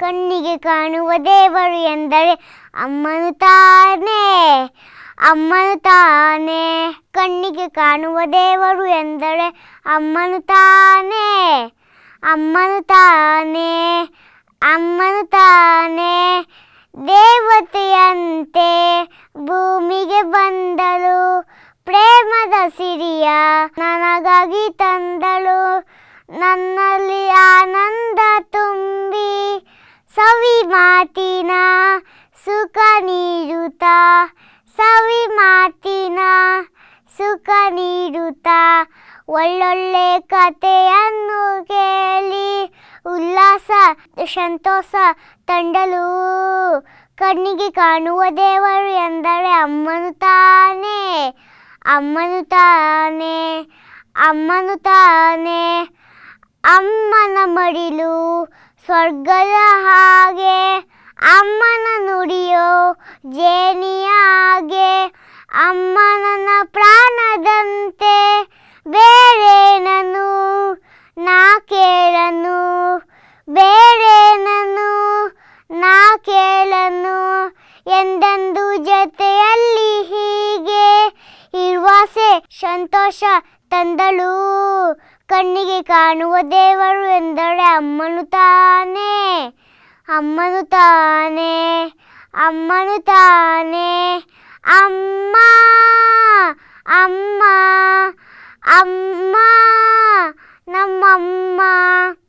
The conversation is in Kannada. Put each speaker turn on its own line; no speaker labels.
ಕಣ್ಣಿಗೆ ಕಾಣುವ ದೇವರು ಎಂದರೆ ಅಮ್ಮನು ತಾನೇ ಅಮ್ಮನು ತಾನೇ. ಕಣ್ಣಿಗೆ ಕಾಣುವ ದೇವರು ಎಂದರೆ ಅಮ್ಮನು ತಾನೇ ಅಮ್ಮನು ತಾನೇ ಅಮ್ಮನು ತಾನೇ. ದೇವತೆಯಂತೆ ಭೂಮಿಗೆ ಬಂದಳು, ಪ್ರೇಮದ ಸಿರಿಯ ನನಗಾಗಿ ತಂದಳು. ನನ್ನಲ್ಲಿ ಆನಂದ ಒಳ್ಳೊಳ್ಳೆ ಕಥೆಯನ್ನು ಕೇಳಿ, ಉಲ್ಲಾಸ, ಸಂತೋಷ ತಂಡಲು ಕಣ್ಣಿಗೆ ಕಾಣುವ ದೇವರು ಎಂದರೆ ಅಮ್ಮನು ತಾನೇ ಅಮ್ಮನು ತಾನೇ ಅಮ್ಮನು ತಾನೇ. ಅಮ್ಮನ ಮಡಿಲು ಸ್ವರ್ಗದ ಹಾಗೆ, ಅಮ್ಮನ ನುಡಿಯೋ ಜೇನಿಯ ಹಾಗೆ ಅಮ್ಮ ಸಂತೋಷ ತಂದಳು. ಕಣ್ಣಿಗೆ ಕಾಣುವ ದೇವರು ಎಂದರೆ ಅಮ್ಮನು ತಾನೇ. ಅಮ್ಮನು ತಾನೇ. ಅಮ್ಮನು ತಾನೇ. ಅಮ್ಮ ಅಮ್ಮ ಅಮ್ಮ.